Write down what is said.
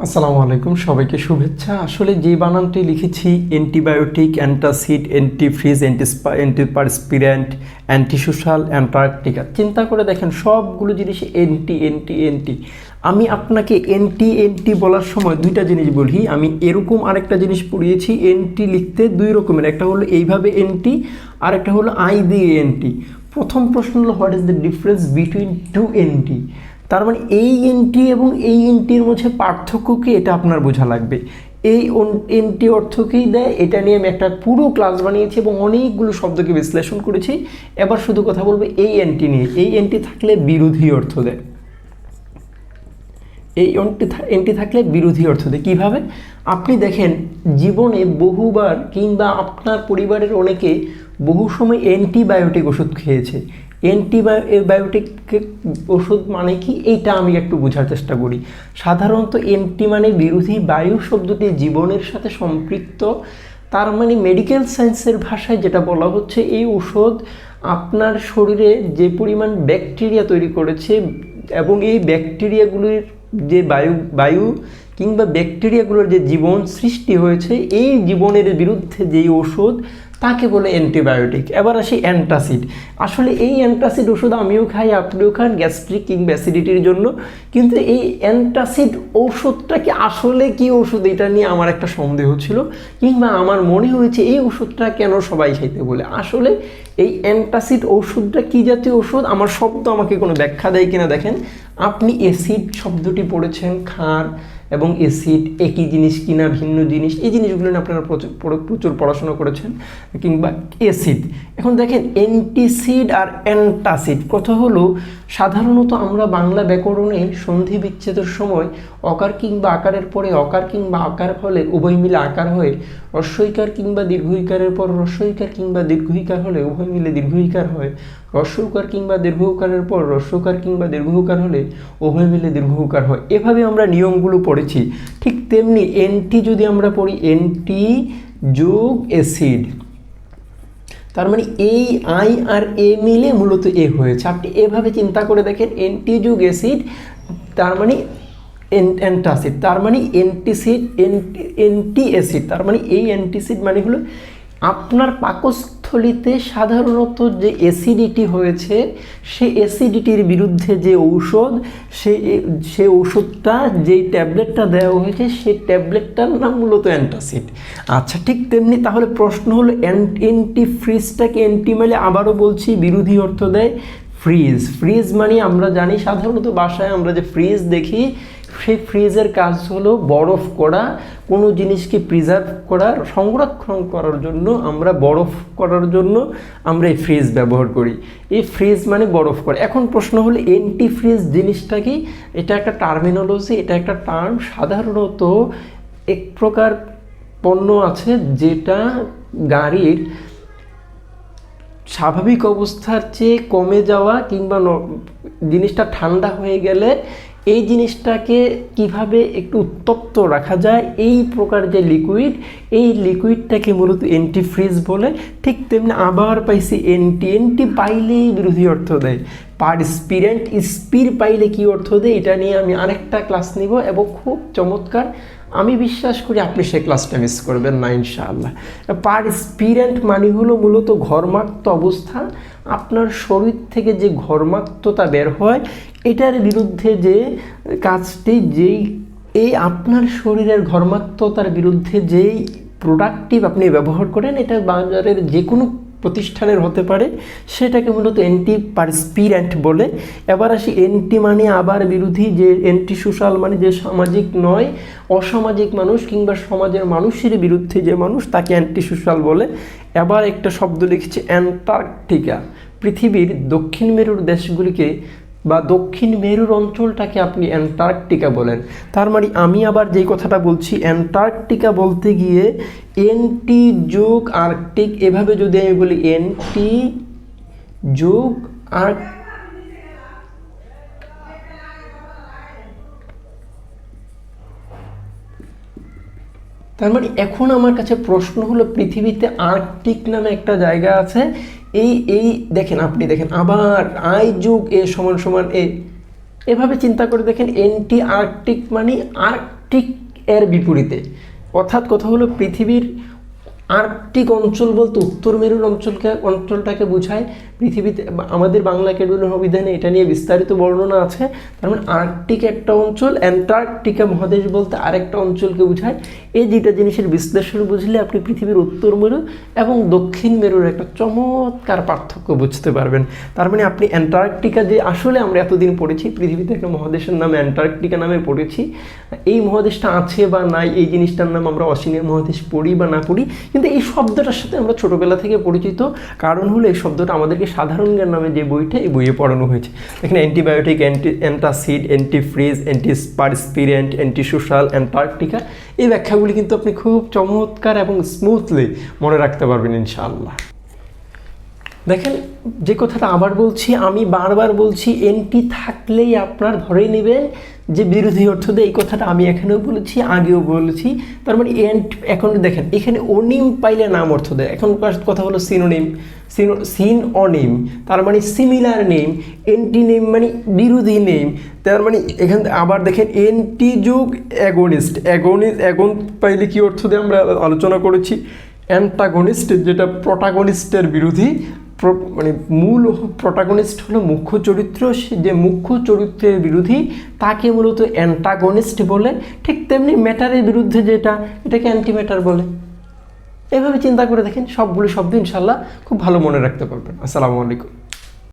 আসসালামু আলাইকুম, সবাইকে শুভেচ্ছা। আসলে যে বানানটি লিখেছি, antibiotic, antacid, antifreeze antiperspirant antisocial Antarctica. চিন্তা করে দেখেন, সবগুলো জিনিস এন্টি এন্টি এন্টি। আমি আপনাকে এন্টি এন্টি বলার সময় দুইটা জিনিস বলি। আমি এরকম আরেকটা জিনিস পড়িয়েছি, এন্টি লিখতে দুই রকমের। একটা হলো এইভাবে এন্টি আর একটা হলো আই দিয়ে এন্টি। প্রথম প্রশ্ন হলো, what is the difference between two anti? তার মানে এই এনটি এবং এই এনটির মধ্যে পার্থক্য কি? এটা আপনার বোঝা লাগবে। এই এনটি অর্থকেই দেয়? এটা নিয়ে আমি একটা পুরো ক্লাস বানিয়েছি এবং অনেকগুলো শব্দকে বিশ্লেষণ করেছি। এবার শুধু কথা বলব এই এনটি নিয়ে। এই এনটি থাকলে বিরোধী অর্থ দেয়। এই এনটি এনটি থাকলে বিরোধী অর্থ দেয়। কীভাবে? আপনি দেখেন, জীবনে বহুবার কিংবা আপনার পরিবারের অনেকে বহু সময় অ্যান্টিবায়োটিক ওষুধ খেয়েছে। অ্যান্টিবায়োটিক ওষুধ মানে কি? এইটা আমি একটু বোঝার চেষ্টা করি। সাধারণত অ্যান্টি মানে বিরোধী বায়ু শব্দটি জীবনের সাথে সম্পৃক্ত। তার মানে মেডিকেল সায়েন্সের ভাষায় যেটা বলা হচ্ছে, এই ওষুধ আপনার শরীরে যে পরিমাণ ব্যাকটেরিয়া তৈরি করেছে এবং এই ব্যাকটেরিয়াগুলির যে বায়ু বায়ু কিংবা ব্যাকটেরিয়াগুলোর যে জীবন সৃষ্টি হয়েছে, এই জীবনের বিরুদ্ধে যেই ওষুধ, তাকে বলে অ্যান্টিবায়োটিক, এবার আসি অ্যান্টাসিড। আসলে এই অ্যান্টাসিড ওষুধ আমিও খাই, আপনিও খান, গ্যাস্ট্রিক কিংবা অ্যাসিডিটির জন্য, কিন্তু এই অ্যান্টাসিড ওষুধটা কি আসলে কি ওষুধ, এটা নিয়ে আমার একটা সন্দেহ ছিল, কিংবা আমার মনে হয়েছে এই ওষুধটা কেন সবাই খাইতে বলে। আসলে এই অ্যান্টাসিড ওষুধটা কী জাতীয় ওষুধ? আমার শব্দ আমাকে কোনো ব্যাখ্যা দেয় কিনা দেখেন। আপনি অ্যাসিড শব্দটি পড়েছেন, খার এবং এসিড একই জিনিস কিনা, ভিন্ন জিনিস, এই জিনিসগুলো নিয়ে আপনারা প্রচুর পড়াশোনা করেছেন, কিংবা এসিড এখন দেখেন অ্যান্টিসিড আর অ্যান্টাসিড কথা হলো সাধারণত আমরা বাংলা ব্যাকরণে সন্ধি বিচ্ছেদের সময় অকার কিংবা আকারের পরে অকার কিংবা আকার হলে উভয় মিলে আকার হয়ে রস্বইকার কিংবা দীর্ঘইকারের পর রস্বইকার কিংবা দীর্ঘইকার হলে উভয় মিলে দীর্ঘইকার হয়। রস্যকার কিংবা দীর্ঘকারের পর রস্যকার কিংবা দীর্ঘকার হলে উভয় মিলে দীর্ঘকার হয়। এভাবে আমরা নিয়মগুলো পড়েছি। ঠিক তেমনি এনটি যদি আমরা পড়ি, এনটি যোগ অ্যাসিড তার মানে এই আই আর এ মিলে মূলত এ হয়েছে। আপনি এভাবে চিন্তা করে দেখেন এন্টিজুগ অ্যাসিড, তার মানে অ্যান্টাসিড, তার মানে অ্যান্টিসিড এন্টি অ্যাসিড, তার মানে এই অ্যান্টিসিড মানে হলো আপনার পাকস্থলিতে সাধারণত যে অ্যাসিডিটি হয়েছে, সে অ্যাসিডিটির বিরুদ্ধে যে ঔষধ, সে সে ওষুধটা যেই ট্যাবলেটটা দেওয়া হয়েছে, সেই ট্যাবলেটটার নাম মূলত অ্যান্টাসিড আচ্ছা ঠিক তেমনি তাহলে প্রশ্ন হলো অ্যান্টি ফ্রিজটাকে অ্যান্টি মেলে আবারও বলছি, বিরোধী অর্থ দেয় ফ্রিজ ফ্রিজ মানে আমরা জানি সাধারণত বাসায় আমরা যে ফ্রিজ দেখি সেই ফ্রিজের কাজ হলো বরফ করা, কোনো জিনিসকে প্রিজার্ভ করার সংরক্ষণ করার জন্য আমরা বরফ করার জন্য আমরা এই ফ্রিজ ব্যবহার করি। এই ফ্রিজ মানে বরফ করা। এখন প্রশ্ন হলো এন্টি ফ্রিজ জিনিসটা কি? এটা একটা টার্মিনোলজি এটা একটা টার্ম সাধারণত এক প্রকার পণ্য আছে যেটা গাড়ির স্বাভাবিক অবস্থার চেয়ে কমে যাওয়া কিংবা জিনিসটা ঠান্ডা হয়ে গেলে এই জিনিসটাকে কীভাবে একটু উত্তপ্ত রাখা যায়, এই প্রকার যে লিকুইড এই লিকুইডটাকে মূলত এন্টি ফ্রিজ বলে। ঠিক তেমনি আবার পাইছি এন্টি এন্টি পাইলেই বিরোধী অর্থ দেয়। পারস্পিরেন্ট স্পির পাইলে কি অর্থ দেয়, এটা নিয়ে আমি আরেকটা ক্লাস নিব এবং খুব চমৎকার, আমি বিশ্বাস করি আপনি সেই ক্লাসটা মিস করবেন না ইনশাআল্লাহ। পারস্পিরেন্ট মানে হলো মূলত ঘর্মাক্ত অবস্থা। আপনার শরীর থেকে যে ঘর্মাক্ততা বের হয় এটার বিরুদ্ধে যে কাজটি, যেই এই আপনার শরীরের ঘর্মাত্মতার বিরুদ্ধে যেই প্রোডাক্টিভ আপনি ব্যবহার করেন, এটা বাজারের যে কোনো প্রতিষ্ঠানের হতে পারে, সেটাকে মূলত অ্যান্টি পারস্পিরেন্ট বলে। এবার আসি অ্যান্টি মানে আবার বিরোধী, যে অ্যান্টি সোশ্যাল মানে যে সামাজিক নয়, অসামাজিক মানুষ কিংবা সমাজের মানুষের বিরুদ্ধে যে মানুষ, তাকে অ্যান্টি সোশ্যাল বলে। এবার একটা শব্দ লিখেছে অ্যান্টার্কটিকা। পৃথিবীর দক্ষিণ মেরুর দেশগুলিকে বা দক্ষিণ মেরুর অঞ্চলটাকে আপনি অ্যান্টার্কটিকা বলেন। তার মানে আমি আবার যেই কথাটা বলছি, অ্যান্টার্কটিকা বলতে গিয়ে এনটি যোগ আর্কটিক, এভাবে যদি আমি বলি এনটি যোগ আর্ক তার মানে এখন আমার কাছে প্রশ্ন হলো, পৃথিবীতে আর্কটিক নামে একটা জায়গা আছে এই এই দেখেন আপনি দেখেন আবার আই যুগ এ সমান সমান এ। এভাবে চিন্তা করে দেখেন এন্টি আর্কটিক মানে আর্কটিক এর বিপরীতে। অর্থাৎ কথা হলো পৃথিবীর আর্কটিক অঞ্চল বলতে উত্তর মেরুর অঞ্চলকে, অঞ্চলটাকে বোঝায় পৃথিবীতে, আমাদের বাংলা ক্যাডুলার অভিধানে এটা নিয়ে বিস্তারিত বর্ণনা আছে। তার মানে আর্কটিক একটা অঞ্চল, অ্যান্টার্কটিকা মহাদেশ বলতে আরেকটা অঞ্চলকে বোঝায়। এই দুইটা জিনিসের বিশ্লেষণ বুঝলে আপনি পৃথিবীর উত্তর মেরু এবং দক্ষিণ মেরুর একটা চমৎকার পার্থক্য বুঝতে পারবেন। তার মানে আপনি অ্যান্টার্কটিকা যে আসলে আমরা এতদিন পড়েছি, পৃথিবীতে একটা মহাদেশের নাম অ্যান্টার্কটিকা নামে পড়েছি, এই মহাদেশটা আছে বা নাই, এই জিনিসটার নাম আমরা অসীনীয় মহাদেশ পড়ি বা না পড়ি, কিন্তু এই শব্দটার সাথে আমরা ছোটোবেলা থেকে পরিচিত। কারণ হলো এই শব্দটা আমাদেরকে সাধারণ জ্ঞান নামে যে বইটা এই বইয়ে পড়ানো হয়েছে। এখানে antibiotic anti antacid antifreeze anti antisocial Antarctica এই ব্যাখ্যাগুলি কিন্তু আপনি খুব চমৎকার এবং স্মুথলি মনে রাখতে পারবেন ইনশাআল্লাহ। দেখেন, যে কথাটা আবার বলছি, আমি বারবার বলছি এনটি থাকলেই আপনার ধরে নেবেন যে বিরোধী অর্থ দেয় এই কথাটা আমি এখানেও বলেছি, আগেও বলেছি। তার মানে এন্ট এখন দেখেন, এখানে অনিম পাইলে নাম অর্থ দেয়। এখন কথা হলো সিনোনিম। সিনো অনিম। তার মানে সিমিলার নেম, এন্টি নেম মানে বিরোধী নেম। তার মানে এখান আবার দেখেন, এন্টি যুগ অ্যাগোনিস্ট। অ্যাগোনিস্ট অ্যাগন পাইলে কি অর্থ দেয় আমরা আলোচনা করেছি? অ্যান্টাগনিস্ট যেটা প্রোটাগনিস্টের বিরোধী মানে মূল প্রটাগনিস্ট হলো মুখ্য চরিত্র, সে যে মুখ্য চরিত্রের বিরোধী, তাকে মূলত অ্যান্টাগনিস্ট বলে। ঠিক তেমনি ম্যাটারের বিরুদ্ধে যেটা, এটাকে অ্যান্টিম্যাটার বলে। এভাবে চিন্তা করে দেখেন, সবগুলো শব্দ ইনশাল্লাহ খুব ভালো মনে রাখতে পারবেন। আসসালামু আলাইকুম।